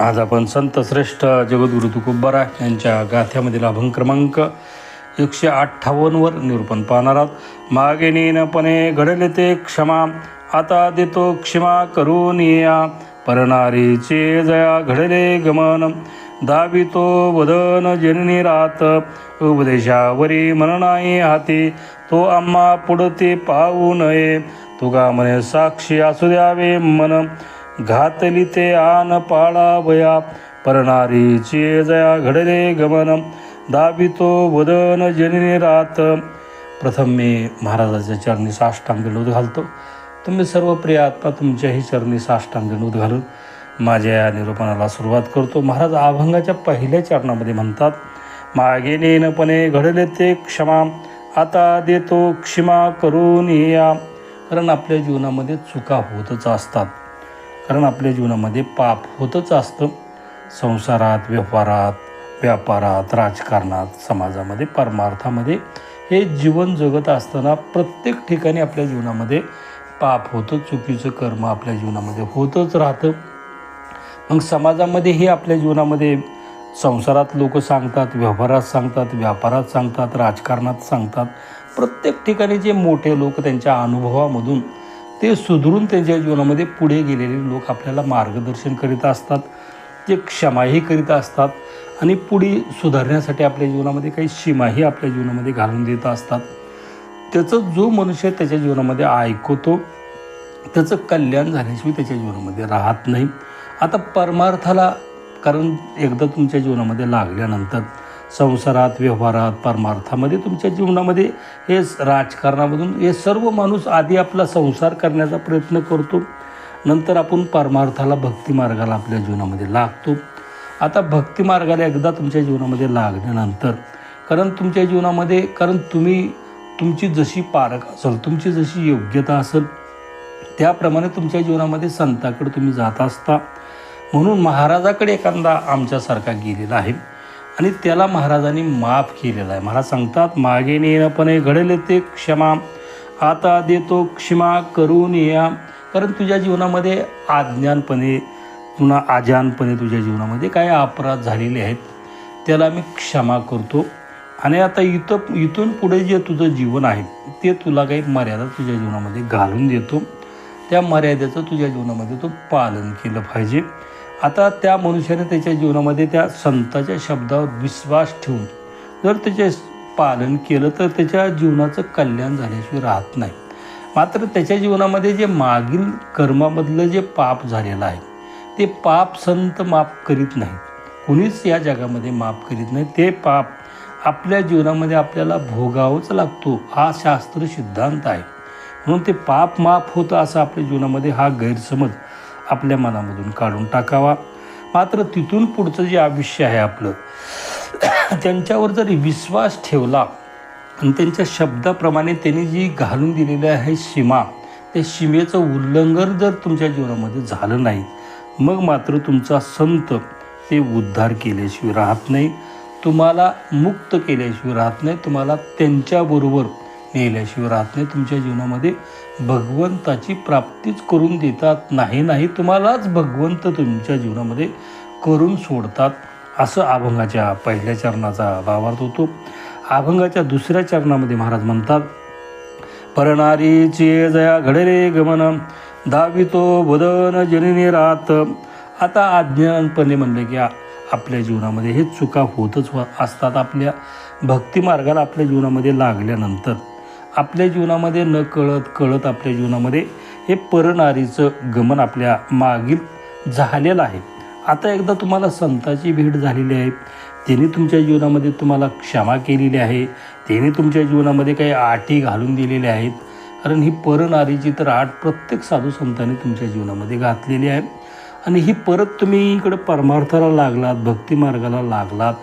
आज आपण संत श्रेष्ठ जगद्गुरु तुकोबारा यांच्या गाथ्यामधील अभंग क्रमांक एकशे अठ्ठावन्नवर निरूपण पाहणार आहोत. मागे नेनपणे घडले ते क्षमा आता देतो क्षमा करून या परणारीचे जया घडले गमन दावितो वदन जननी रात. उपदेशावरी म्हणनाई हाती तो आम्हा पुढते पाहू नये. तुगा म्हणे साक्षी असू द्यावे मन. घातली ते आन पाळावया परणारीची जया घडले गमन दाबितो वदन जननी रात प्रथम मी महाराजाच्या चरणी साष्टांग नोंद घालतो तुम्ही सर्व प्रिय आत्मा तुमच्याही चरणी साष्टांग नोंद घालून माझ्या या निरूपणाला सुरुवात करतो महाराज अभंगाच्या पहिल्या चरणामध्ये म्हणतात मागे नेनपणे घडले ते क्षमा आता देतो क्षमा करून या कारण आपल्या जीवनामध्ये चुका होतच असतात कारण आपल्या जीवनामध्ये पाप होतच असतं. संसारात व्यवहारात व्यापारात राजकारणात समाजामध्ये परमार्थामध्ये हे जीवन जगत असताना प्रत्येक ठिकाणी आपल्या जीवनामध्ये पाप होतं चुकीचं कर्म आपल्या जीवनामध्ये होतच राहतं. मग समाजामध्येही आपल्या जीवनामध्ये संसारात लोक सांगतात व्यवहारात सांगतात व्यापारात सांगतात राजकारणात सांगतात. प्रत्येक ठिकाणी जे मोठे लोक त्यांच्या अनुभवामधून ते सुधरून त्यांच्या जीवनामध्ये पुढे गेलेले लोक आपल्याला मार्गदर्शन करीत असतात ते क्षमाही करीत असतात आणि पुढे सुधारण्यासाठी आपल्या जीवनामध्ये काही सीमाही आपल्या जीवनामध्ये घालून देत असतात. त्याचं जो मनुष्य त्याच्या जीवनामध्ये ऐकवतो त्याचं कल्याण झाल्याशिवाय त्याच्या जीवनामध्ये राहत नाही. आता परमार्थाला कारण एकदा तुमच्या जीवनामध्ये लागल्यानंतर संसारात व्यवहारात परमार्थामध्ये तुमच्या जीवनामध्ये हे राजकारणामधून हे सर्व माणूस आधी आपला संसार करण्याचा प्रयत्न करतो. नंतर आपण परमार्थाला भक्ती मार्गाला आपल्या जीवनामध्ये लागतो. आता भक्ती मार्गाला एकदा तुमच्या जीवनामध्ये लागल्यानंतर कारण तुमच्या जीवनामध्ये कारण तुम्ही तुमची जशी पारख असेल तुमची जशी योग्यता असेल त्याप्रमाणे तुमच्या जीवनामध्ये संताकडे तुम्ही जात असता. म्हणून महाराजाकडे एखादा आमच्यासारखा गेलेला आहे. आणि त्याला महाराजांनी माफ केलेला आहे. महाराज सांगतात मागे नेणपणे घडले ते क्षमा. आता देतो क्षमा करून या. कारण तुझ्या जीवनामध्ये आज्ञानपणे पुन्हा आजानपणे तुझ्या जीवनामध्ये काय अपराध झालेले आहेत. त्याला मी क्षमा करतो. आणि आता इथं इथून पुढे जे तुझं जीवन आहे ते तुला काही मर्यादा तुझ्या जीवनामध्ये घालून देतो. त्या मर्यादेचं तुझ्या जीवनामध्ये तो पालन केलं पाहिजे. आता त्या मनुष्याने त्याच्या जीवनामध्ये त्या संताच्या शब्दावर विश्वास ठेवून जर त्याचे पालन केलं तर त्याच्या जीवनाचं कल्याण झाल्याशिवाय राहत नाही. मात्र त्याच्या जीवनामध्ये जे मागील कर्मामधलं जे पाप झालेलं आहे ते पाप संत माफ करीत नाहीत. कुणीच या जगामध्ये माफ करीत नाही. ते पाप आपल्या जीवनामध्ये आपल्याला भोगावंच लागतो हा शास्त्र सिद्धांत आहे. म्हणून ते पाप माफ होतं असं आपल्या जीवनामध्ये हा गैरसमज आपल्या मनामधून काढून टाकावा. मात्र तिथून पुढचं जे आयुष्य आहे आपलं त्यांच्यावर जरी विश्वास ठेवला आणि त्यांच्या शब्दाप्रमाणे त्यांनी जी घालून दिलेली आहे सीमा त्या सीमेचं उल्लंघन जर तुमच्या जीवनामध्ये झालं नाही मग मात्र तुमचा संत ते उद्धार केल्याशिवाय राहत नाही. तुम्हाला मुक्त केल्याशिवाय राहत नाही. तुम्हाला त्यांच्याबरोबर नेल्याशिवाय राहत नाही. तुमच्या जीवनामध्ये भगवंताची प्राप्तीच करून देतात. नाही नाही तुम्हालाच भगवंत तुमच्या जीवनामध्ये करून सोडतात. असं अभंगाच्या पहिल्या चरणाचा भावार्थ होतो. अभंगाच्या दुसऱ्या चरणामध्ये महाराज म्हणतात परणारीचे जया घडरे गमन दावितो वदन जननी रात. आता अज्ञानपणे म्हणलं की आपल्या जीवनामध्ये हे चुका होतच असतात आपल्या भक्तिमार्गाला आपल्या जीवनामध्ये लागल्यानंतर. आपल्या जीवनामध्ये न कळत कळत आपल्या जीवनामध्ये हे परनारीचं गमन आपल्या मागील झालेलं आहे. आता एकदा तुम्हाला संताची भेट झालेली आहे. त्यांनी तुमच्या जीवनामध्ये तुम्हाला क्षमा केलेली आहे. त्यांनी तुमच्या जीवनामध्ये काही आटी घालून दिलेल्या आहेत. कारण ही परनारीची तर आठ प्रत्येक साधू संतांनी तुमच्या जीवनामध्ये घातलेली आहे. आणि ही परत तुम्ही इकडं परमार्थाला लागलात भक्तिमार्गाला लागलात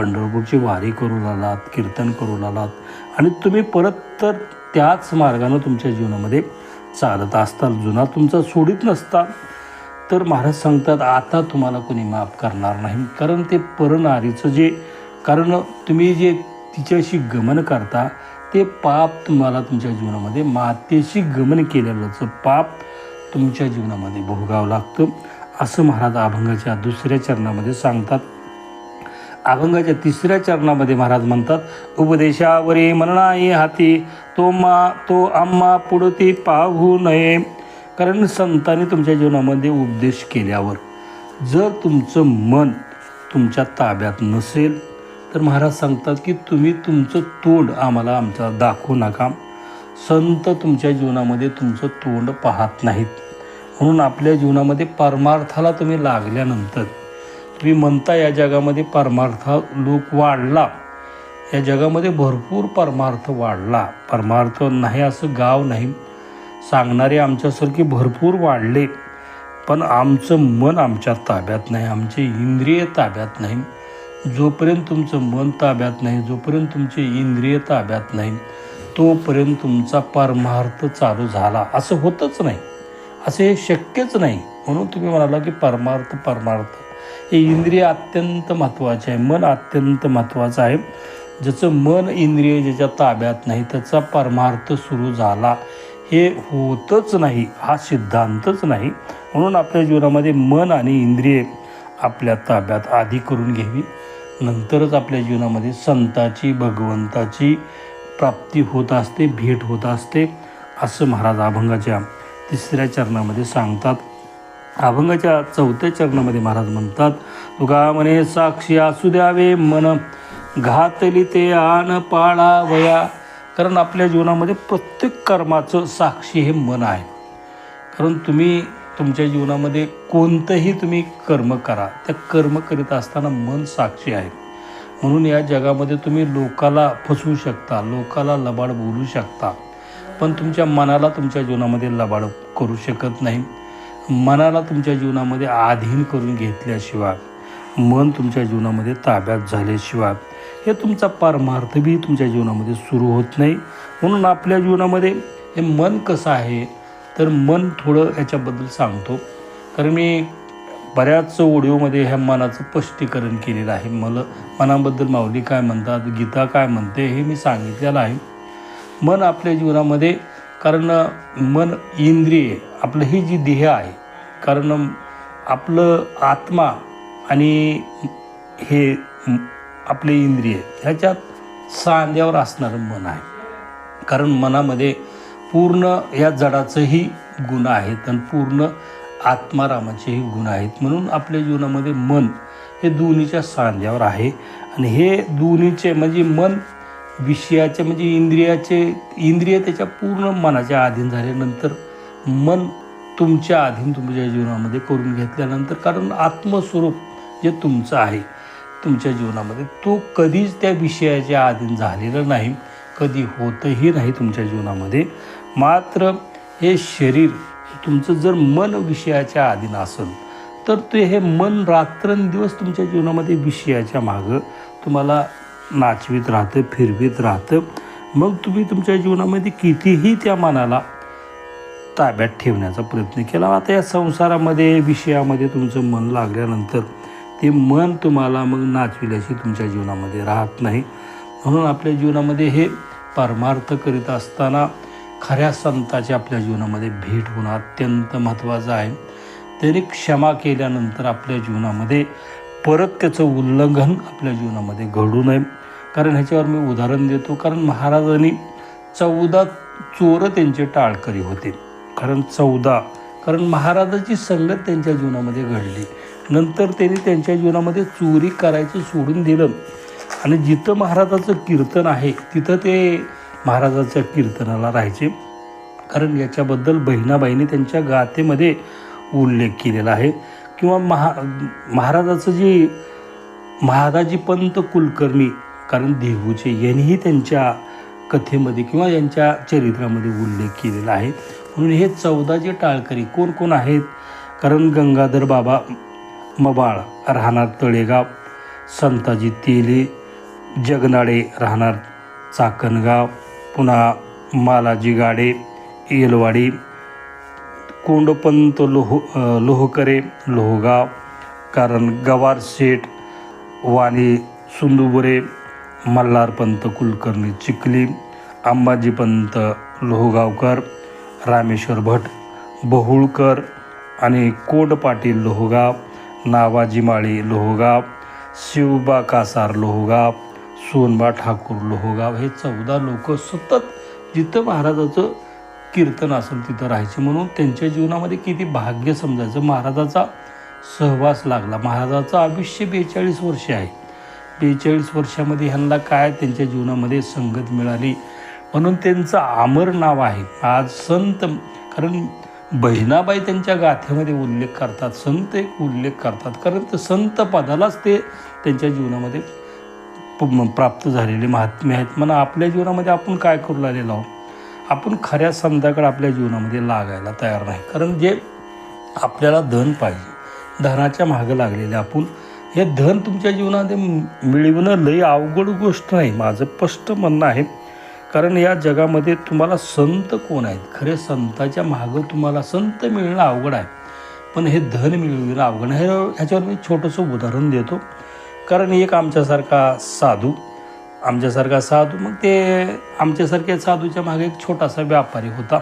पंढरपूरची वारी करून आलात कीर्तन करून आलात आणि तुम्ही परत तर त्याच मार्गानं तुमच्या जीवनामध्ये चालत असताल. जुना तुमचा सोडित नसता. तर महाराज सांगतात आता तुम्हाला कोणी माफ करणार नाही. कारण ते परनारीचं जे कारण तुम्ही जे तिच्याशी गमन करता ते पाप तुम्हाला तुमच्या जीवनामध्ये मातेशी गमन केलेलंचं पाप तुमच्या जीवनामध्ये भोगावं लागतं. असं महाराज अभंगाच्या दुसऱ्या चरणामध्ये सांगतात. अभंगाच्या तिसऱ्या चरणामध्ये महाराज म्हणतात उपदेशावरी म्हणणाई हाती तो मा तो आम्हा पुढती पाहू नये. कारण संतांनी तुमच्या जीवनामध्ये उपदेश केल्यावर जर तुमचं मन तुमच्या ताब्यात नसेल तर महाराज सांगतात की तुम्ही तुमचं तोंड आम्हाला आमचा दाखवू नका. संत तुमच्या जीवनामध्ये तुमचं तोंड पाहत नाहीत. म्हणून आपल्या जीवनामध्ये परमार्थाला तुम्ही लागल्यानंतर तुम्ही म्हणता या जगामध्ये परमार्थ लोक वाढला. या जगामध्ये भरपूर परमार्थ वाढला. परमार्थ नाही असं गाव नाही. सांगणारे आमच्यासारखे भरपूर वाढले. पण आमचं मन आमच्या ताब्यात नाही. आमचे इंद्रिय ताब्यात नाही. जोपर्यंत तुमचं मन ताब्यात नाही जोपर्यंत तुमचे इंद्रिय ताब्यात नाही तोपर्यंत तुमचा परमार्थ चालू झाला. असं होतच नाही. असे हे शक्यच नाही. म्हणून तुम्ही म्हणाला की परमार्थ परमार्थ. हे इंद्रिय अत्यंत महत्त्वाचे आहे. मन अत्यंत महत्त्वाचं आहे. ज्याचं मन इंद्रिय ज्याच्या ताब्यात नाही त्याचा परमार्थ सुरू झाला. हे होतच नाही हा सिद्धांतच नाही. म्हणून आपल्या जीवनामध्ये मन आणि इंद्रिय आपल्या ताब्यात आधी करून घ्यावी. नंतरच आपल्या जीवनामध्ये संताची भगवंताची प्राप्ती होत असते भेट होत असते असं महाराज अभंगाच्या तिसऱ्या चरणामध्ये सांगतात. अभंगाच्या चौथ्या चरणामध्ये महाराज म्हणतात तुका म्हणे साक्षी असू द्यावे मन घातली ते आण पाळावया. कारण आपल्या जीवनामध्ये प्रत्येक कर्माचं साक्षी हे मन आहे. कारण तुम्ही तुमच्या जीवनामध्ये कोणतंही तुम्ही कर्म करा त्या कर्म करीत असताना मन साक्षी आहे. म्हणून या जगामध्ये तुम्ही लोकाला फसवू शकता लोकाला लबाड बोलू शकता. पण तुमच्या मनाला तुमच्या जीवनामध्ये लबाड करू शकत नाही. मनाला तुमच्या जीवनामध्ये आधीन करून घेतल्याशिवाय मन तुमच्या जीवनामध्ये ताब्यात झाल्याशिवाय हे तुमचा परमार्थ बी तुमच्या जीवनामध्ये सुरू होत नाही. म्हणून आपल्या जीवनामध्ये हे मन कसं आहे तर मन थोडं याच्याबद्दल सांगतो. कारण मी बऱ्याच ओडिओमध्ये ह्या मनाचं स्पष्टीकरण केलेलं आहे. मला मनाबद्दल माऊली काय म्हणतात गीता काय म्हणते हे मी सांगितलेलं आहे. मन आपल्या जीवनामध्ये कारण मन इंद्रिय आपलं ही जी देह आहे कारण आपलं आत्मा आणि हे आपले इंद्रिय ह्याच्यात सांध्यावर असणारं मन आहे. कारण मनामध्ये पूर्ण या जडाचंही गुण आहेत आणि पूर्ण आत्मारामाचेही गुण आहेत. म्हणून आपल्या जीवनामध्ये मन हे दोन्हीच्या सांध्यावर आहे. आणि हे दोन्हीचे म्हणजे मन विषयाचे म्हणजे इंद्रियाचे इंद्रिय त्याच्या पूर्ण मनाच्या अधीन झाल्यानंतर मन तुमच्या अधीन तुमच्या जीवनामध्ये करून घेतल्यानंतर कारण आत्मस्वरूप जे तुमचं आहे तुमच्या जीवनामध्ये तो कधीच त्या विषयाच्या अधीन झालेला नाही कधी होतही नाही तुमच्या जीवनामध्ये. मात्र हे शरीर तुमचं जर मन विषयाच्या अधीन असेल तर ते हे मन रात्रंदिवस तुमच्या जीवनामध्ये विषयाच्या मागं तुम्हाला नाचवीत राहतं फिरवीत राहतं. मग तुम्ही तुमच्या जीवनामध्ये कितीही त्या मनाला ताब्यात ठेवण्याचा प्रयत्न केला. आता या संसारामध्ये विषयामध्ये तुमचं मन लागल्यानंतर ते मन तुम्हाला मग नाचविल्याशी तुमच्या जीवनामध्ये राहत नाही. म्हणून आपल्या जीवनामध्ये हे परमार्थ करीत असताना खऱ्या संताची आपल्या जीवनामध्ये भेट होणं अत्यंत महत्त्वाचं आहे. तरी क्षमा केल्यानंतर आपल्या जीवनामध्ये परत त्याचं उल्लंघन आपल्या जीवनामध्ये घडू नये. कारण ह्याच्यावर मी उदाहरण देतो. कारण महाराजांनी चौदा चोर त्यांचे टाळकरी होते. कारण चौदा कारण महाराजाची संगत त्यांच्या जीवनामध्ये घडली. नंतर त्यांनी त्यांच्या जीवनामध्ये चोरी करायचं सोडून दिलं. आणि जिथं महाराजाचं कीर्तन आहे तिथं ते महाराजाच्या कीर्तनाला राहायचे. कारण याच्याबद्दल बहिणाबाईंनी त्यांच्या गाथेमध्ये उल्लेख केलेला आहे. किंवा महा महाराजाचं जे महादाजी पंत कुलकर्णी कारण देहूचे यांनीही त्यांच्या कथेमध्ये किंवा यांच्या चरित्रामध्ये उल्लेख केलेला आहे. म्हणून हे चौदा जे टाळकरी कोण कोण आहेत? कारण गंगाधर बाबा मबाळ राहणार तळेगाव संताजी तेले जगनाडे राहणार चाकणगाव पुन्हा मालाजी गाडे येलवाडी कोंडपंत लोह लोहकरे लोहगाव कारण गवार शेठ वाणी सुंदुबुरे मल्हारपंत कुलकर्णी चिखली अंबाजीपंत लोहगावकर रामेश्वर भट बहुळकर आणि कोड पाटील लोहगाव नावाजी माळी लोहगाव शिवबा कासार लोहगाव सोनबा ठाकूर लोहगाव हे चौदा लोक सतत जिथं महाराजाचं कीर्तन असेल तिथं राहायचे. म्हणून त्यांच्या जीवनामध्ये किती भाग्य समजायचं. महाराजाचा सहवास लागला. महाराजाचं आयुष्य बेचाळीस वर्ष आहे. बेचाळीस वर्षामध्ये ह्यांना काय त्यांच्या जीवनामध्ये संगत मिळाली? म्हणून त्यांचं आमर नाव आहे. आज संत कारण बहिणाबाई त्यांच्या गाथेमध्ये उल्लेख करतात संत एक उल्लेख करतात. कारण ते संत पदालाच ते त्यांच्या जीवनामध्ये प- प्राप्त झालेले महात्मे आहेत. म्हणा आपल्या जीवनामध्ये आपण काय करू लागलेलो आहोत? आपण खऱ्या संताकडे आपल्या जीवनामध्ये लागायला तयार नाही. कारण जे आपल्याला धन पाहिजे धनाच्या मागं लागलेले आपण हे धन तुमच्या जीवनामध्ये मिळवणं लई अवघड गोष्ट नाही. माझं स्पष्ट म्हणणं आहे कारण या जगामध्ये तुम्हाला संत कोण आहेत? खरे संताच्या मागं तुम्हाला संत मिळणं अवघड आहे. पण हे धन मिळवणं अवघड हे ह्याच्यावर मी छोटंसं उदाहरण देतो. कारण एक आमच्यासारखा साधू आमच्यासारखा साधू मग ते आमच्यासारख्या साधूच्या मागे एक छोटासा व्यापारी होता.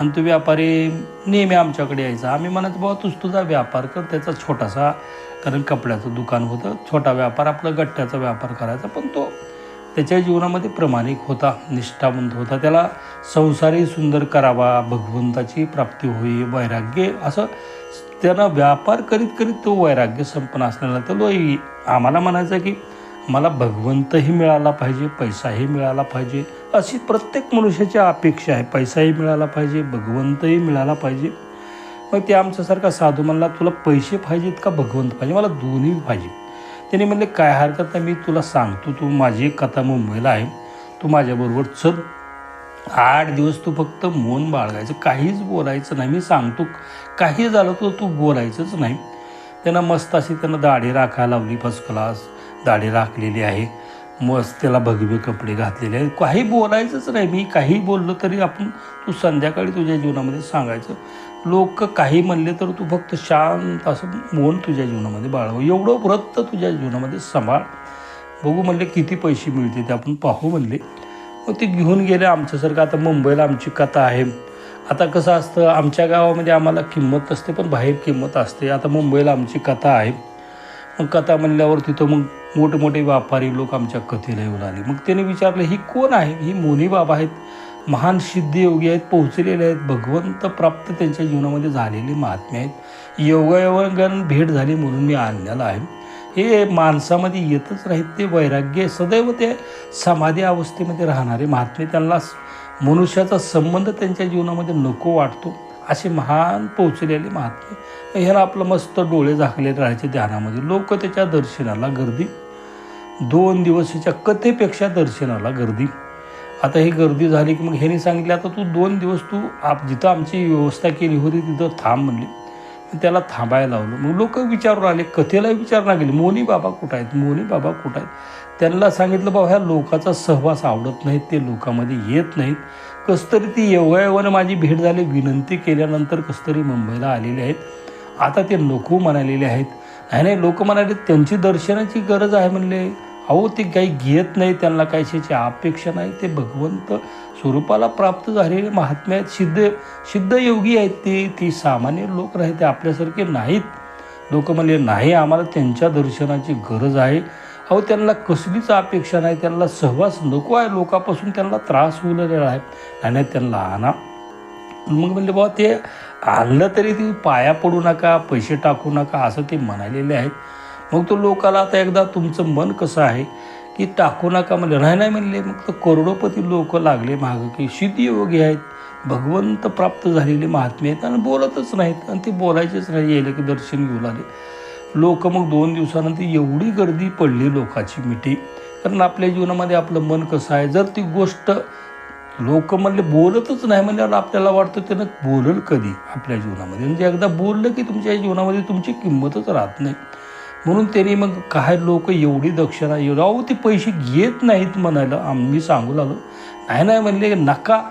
आणि तो व्यापारी नेहमी आमच्याकडे यायचा. आम्ही म्हणायचं बाबा तूच तुझा व्यापार कर त्याचा छोटासा कारण कपड्याचं दुकान होतं छोटा व्यापार आपला गट्ट्याचा व्यापार करायचा. पण तो त्याच्या जीवनामध्ये प्रामाणिक होता निष्ठावंत होता. त्याला संसारही सुंदर करावा भगवंताची प्राप्ती होई वैराग्य असं त्यानं व्यापार करीत करीत तो वैराग्य संपन्न असलेला तर आम्हाला म्हणायचं की मला भगवंतही मिळाला पाहिजे पैसाही मिळाला पाहिजे अशी प्रत्येक मनुष्याची अपेक्षा आहे. पैसाही मिळाला पाहिजे भगवंतही मिळाला पाहिजे. मग ते आमच्यासारखा साधू म्हणला तुला पैसे पाहिजेत का भगवंत पाहिजे? मला दोन्ही पाहिजे त्याने म्हणले काय हरकत नाही मी तुला सांगतो तू माझी एक कथा मुंबईला आहे. तू माझ्याबरोबर चल. आठ दिवस तू फक्त मौन बाळगायचं काहीच बोलायचं नाही. मी सांगतो काही झालं तर तू बोलायचंच नाही. त्यांना मस्त अशी त्यांना दाढी राखायला लावली फर्स्ट क्लास दाढी राखलेली आहे. मस्त त्याला भगवे कपडे घातलेले आहेत. काही बोलायचंच नाही. मी काही बोललं तरी आपण तू संध्याकाळी तुझ्या जीवनामध्ये सांगायचं. लोक काही म्हणले तर तू फक्त शांत असं मौन तुझ्या जीवनामध्ये बाळव. एवढं व्रत तुझ्या जीवनामध्ये सांभाळ. बघू म्हणले किती पैसे मिळते ते आपण पाहू म्हणले. मग ते घेऊन गेले आमच्यासारखं. आता मुंबईला आमची कथा आहे. आता कसं असतं आमच्या गावामध्ये आम्हाला किंमत असते पण बाहेर किंमत असते. आता मुंबईला आमची कथा आहे. मग कथा म्हणल्यावर तिथं मग मोठमोठे व्यापारी लोक आमच्या कथेला येऊन आले. मग त्याने विचारलं ही कोण आहे? ही मोनी बाबा आहेत. महान सिद्धियोगी आहेत पोहोचलेले आहेत. भगवंत प्राप्त त्यांच्या जीवनामध्ये झालेले महात्मे आहेत. योगायोगन भेट झाली म्हणून मी आणलेला आहे. हे माणसामध्ये येतच नाहीत ते वैराग्य सदैव ते समाधी अवस्थेमध्ये राहणारे महात्मे. त्यांना मनुष्याचा संबंध त्यांच्या जीवनामध्ये नको वाटतो. असे महान पोहोचलेले महात्मे. ह्याला आपलं मस्त डोळे झाकले राहायचे ध्यानामध्ये. लोक त्याच्या दर्शनाला गर्दी. दोन दिवसाच्या कथेपेक्षा दर्शनाला गर्दी. आता ही गर्दी झाली की मग ह्याने सांगितलं आता तू दोन दिवस तू आप जिथं आमची व्यवस्था केली होती तिथं थांब म्हणली. मग त्याला थांबायला लावलं. मग लोक विचारून आले कथेलाही विचारणा गेली मोनी बाबा कुठं आहेत? मोनी बाबा कुठं आहेत? त्यांना सांगितलं बाबा ह्या लोकाचा सहवास आवडत नाहीत ते लोकामध्ये येत नाहीत. कसतरी ती योगायोगानं माझी भेट झाली. विनंती केल्यानंतर कसतरी मुंबईला आलेले आहेत. आता ते नको म्हणालेले आहेत. नाही नाही लोक म्हणाले त्यांची दर्शनाची गरज आहे म्हणले. अहो ते काही घेत नाही. त्यांना काहीशाची अपेक्षा नाही. ते भगवंत स्वरूपाला प्राप्त झालेले महात्मे आहेत. सिद्ध सिद्ध योगी आहेत ते. ती सामान्य लोक राहते. ते आपल्यासारखे नाहीत. लोक म्हणले नाही आम्हाला त्यांच्या दर्शनाची गरज आहे. अहो त्यांना कसलीच अपेक्षा नाही त्यांना सहवास नको आहे. लोकापासून त्यांना त्रास होऊलेला आहे. आणि त्यांना आणा. मग म्हणले बाबा ते आणलं तरी ते पाया पडू नका पैसे टाकू नका असं ते म्हणालेले आहेत. मग तो लोकाला आता एकदा तुमचं मन कसं आहे की टाकू नका म्हणले. नाही नाही म्हणले. मग तर करोडोपती लोक लागले मागं की सिद्धियोगी आहेत भगवंत प्राप्त झालेले महात्मे आहेत आणि बोलतच नाहीत. आणि ते बोलायचेच नाही यायला की दर्शन घेऊन आले लोक मग दोन दिवसानंतर एवढी गर्दी पडली लोकाची मिठी. कारण आपल्या जीवनामध्ये आपलं मन कसं आहे? जर ती गोष्ट लोक म्हणले बोलतच नाही म्हणल्यावर आपल्याला वाटतं त्यानं बोलल कधी आपल्या जीवनामध्ये? म्हणजे एकदा बोललं की तुमच्या जीवनामध्ये तुमची किंमतच राहत नाही. म्हणून त्यांनी मग काय लोक एवढी दक्षिणा एवढं अहो ते पैसे घेत नाहीत म्हणायला आम्ही सांगू लागलो. नाही नाही म्हणले नका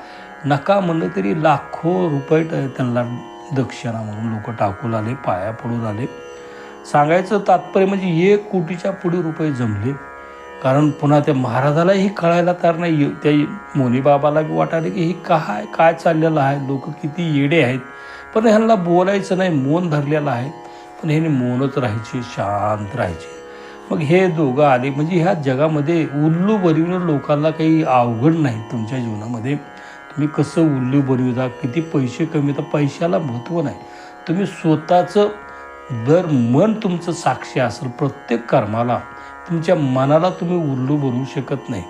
नका म्हणलं तरी लाखो रुपये त्यांना दक्षिणा म्हणून लोक टाकू लागले पाया पडू लागले. सांगायचं तात्पर्य म्हणजे एक कोटीच्या पुढे रुपये जमले. कारण पुन्हा त्या महाराजालाही कळायला तर नाही. त्या मोनीबाबाला बी वाटायला की हे काय काय चाललेलं आहे? लोक किती येडे आहेत. पण ह्यांना बोलायचं नाही. मौन धरलेलं आहे. पण ह्याने मौनच राहायचे शांत राहायचे. मग हे दोघं आले. म्हणजे ह्या जगामध्ये उल्लू बनविणं लोकांना काही अवघड नाही तुमच्या जीवनामध्ये. तुम्ही कसं उल्लू बनविता किती पैसे कमी तर पैशाला महत्त्व नाही. तुम्ही स्वतःचं जर मन तुमचं साक्षी असेल प्रत्येक कर्माला तुमच्या मनाला तुम्ही उल्लू बनवू शकत नाही.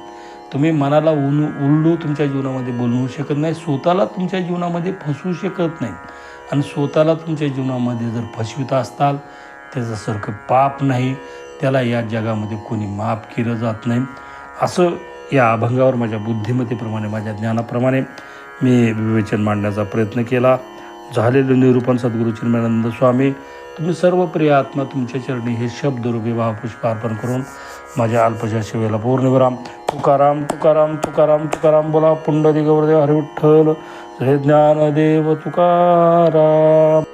तुम्ही मनाला उन उल्लू तुमच्या जीवनामध्ये बनवू शकत नाही. स्वतःला तुमच्या जीवनामध्ये फसवू शकत नाही. आणि स्वतःला तुमच्या जीवनामध्ये जर फसवित असताल त्याच्यासारखं पाप नाही. त्याला या जगामध्ये कोणी माफ केलं जात नाही. असं या अभंगावर माझ्या बुद्धिमत्तेप्रमाणे माझ्या ज्ञानाप्रमाणे मी विवेचन मांडण्याचा प्रयत्न केला. झालेलं निरूपण सद्गुरू चिन्मयानंद स्वामी तुम्ही सर्व प्रिय आत्मा तुमच्या चरणी हे शब्द रूपी महापुष्प अर्पण करून माझ्या अल्पशा शिवेला पूर्णविराम तुकाराम तुकाराम तुकाराम तुकाराम बोला. पुंडलिक गौरदेव हरिविठ्ठल हे ज्ञानदेव तुकाराम.